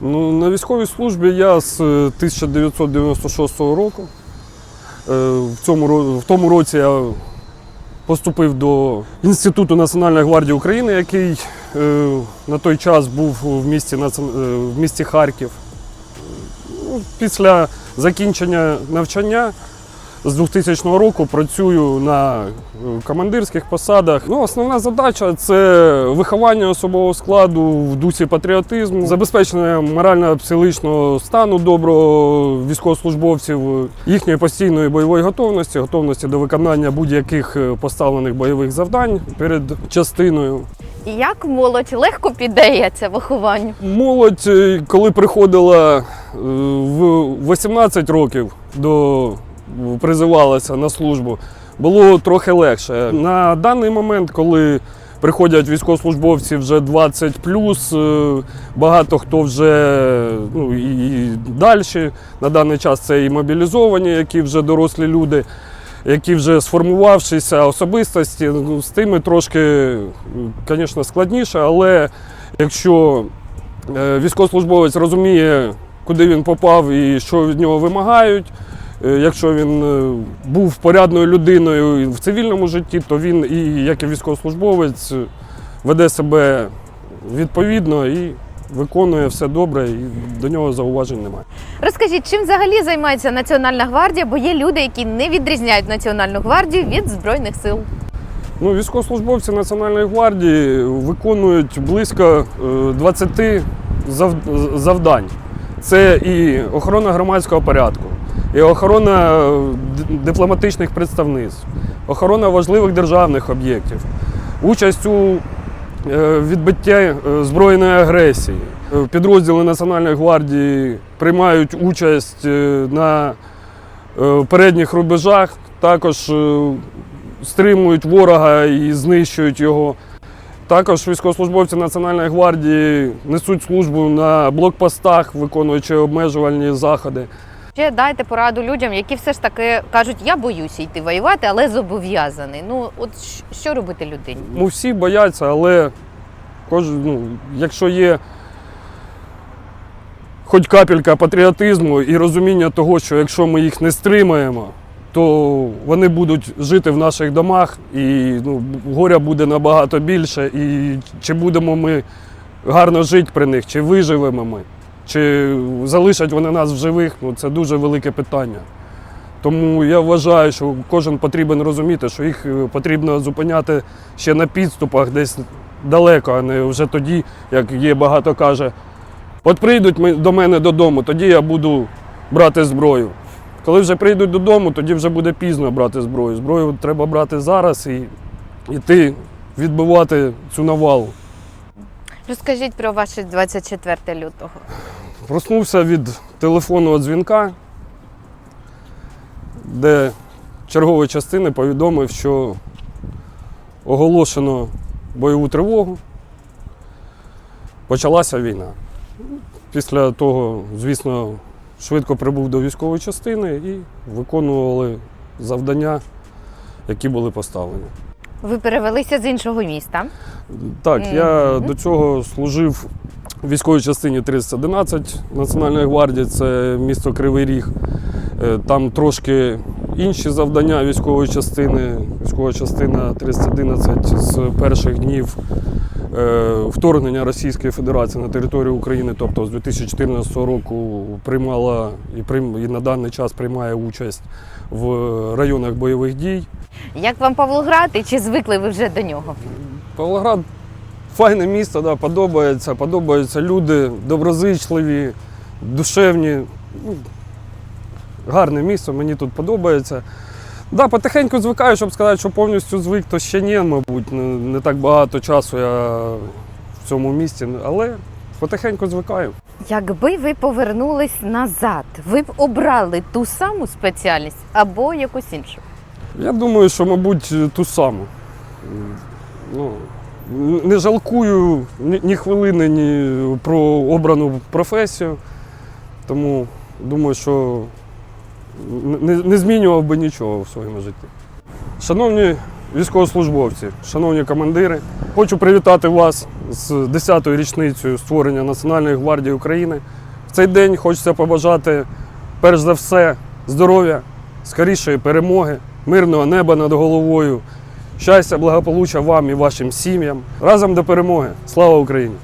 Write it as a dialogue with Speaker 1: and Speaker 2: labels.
Speaker 1: Ну, на військовій службі я з е, 1996 року. Е, В, цьому, в тому році я поступив до Інституту Національної гвардії України, який е, на той час був в місті, е, в місті Харків. Ну, Після закінчення навчання з 2000 року працюю на е, командирських посадах. Ну, основна задача це виховання особового складу в дусі патріотизму, забезпечення морально-психологічного стану доброго військовослужбовців, їхньої постійної бойової готовності, готовності до виконання будь-яких е, поставлених бойових завдань перед частиною.
Speaker 2: І Як молодь легко піддається вихованню?
Speaker 1: Молодь, е, коли приходила в 18 років до призивалася на службу, було трохи легше. На даний момент, коли приходять військовослужбовці вже 20 багато хто вже ну, і далі. На даний час це і мобілізовані, які вже дорослі люди. Які вже сформувавшися особистості, ну, з тими трошки, звісно, складніше, але якщо Е, Військовослужбовець розуміє, куди він попав і що від нього вимагають. Е, Якщо він е, був порядною людиною в цивільному житті, то він і як і військовослужбовець е, веде себе відповідно і виконує все добре, і до нього зауважень немає.
Speaker 2: Розкажіть, чим взагалі займається Національна гвардія, бо є люди, які не відрізняють Національну гвардію від Збройних сил.
Speaker 1: Ну, військовослужбовці Національної гвардії виконують близько е, 20 завдань. Це і охорона громадського порядку, і охорона е, дипломатичних представництв, охорона важливих державних об'єктів, участь у е, відбитті е, збройної агресії. Підрозділи Національної гвардії приймають участь на передніх рубежах, також стримують ворога і знищують його. Також військовослужбовці Національної гвардії несуть службу на блокпостах, виконуючи обмежувальні заходи.
Speaker 2: Ще дайте пораду людям, які все ж таки кажуть, я боюся йти воювати, але зобов'язаний. Ну от що робити людині?
Speaker 1: Ну, всі бояться, але кожен, ну, якщо є хоч капелька патріотизму і розуміння того, що якщо ми їх не стримаємо, то вони будуть жити в наших домах і ну, горя буде набагато більше. І чи будемо ми гарно жити при них, чи виживемо ми, чи залишать вони нас в живих, ну, це дуже велике питання. Тому я вважаю, що кожен потрібен розуміти, що їх е, потрібно зупиняти ще на підступах, десь далеко, а не вже тоді, як є багато каже. От прийдуть до мене додому, тоді я буду брати зброю. Коли вже прийдуть додому, тоді вже буде пізно брати зброю. Зброю треба брати зараз і йти відбивати цю навалу.
Speaker 2: Розкажіть про ваше 24 лютого.
Speaker 1: Проснувся від телефонного дзвінка, де чергової частини повідомив, що оголошено бойову тривогу. Почалася війна. Після того, звісно, швидко прибув до військової частини і виконували завдання, які були поставлені.
Speaker 2: Ви перевелися з іншого міста.
Speaker 1: Так, я
Speaker 2: Мгм.
Speaker 1: до цього служив в військовій частині 311 Національної гвардії, це місто Кривий Ріг. Е, Там трошки інші завдання військової частини. Військова частина 311 з перших днів вторгнення Російської Федерації на територію України, тобто з 2014 року приймала і, прийм, і на даний час приймає участь в районах бойових дій.
Speaker 2: Як вам Павлоград і чи звикли ви вже до нього?
Speaker 1: Павлоград файне місто, да, подобається, подобаються люди доброзичливі, душевні. Ну, гарне місто, мені тут подобається. Да, потихеньку звикаю, щоб сказати, що повністю звик, то ще ні, мабуть. Не, не так багато часу я в цьому місті, але потихеньку звикаю.
Speaker 2: Якби ви повернулись назад, ви б обрали ту саму спеціальність або якусь іншу?
Speaker 1: Я думаю, що, мабуть, ту саму. Ну, не жалкую ні, ні хвилини ні про обрану професію, тому думаю, що не, не змінював би нічого в своєму житті. Шановні військовослужбовці, шановні командири, хочу привітати вас з 10-ю річницею створення Національної гвардії України. В цей день хочеться побажати, перш за все, здоров'я, скорішої перемоги, мирного неба над головою, щастя, благополуччя вам і вашим сім'ям. Разом до перемоги. Слава Україні!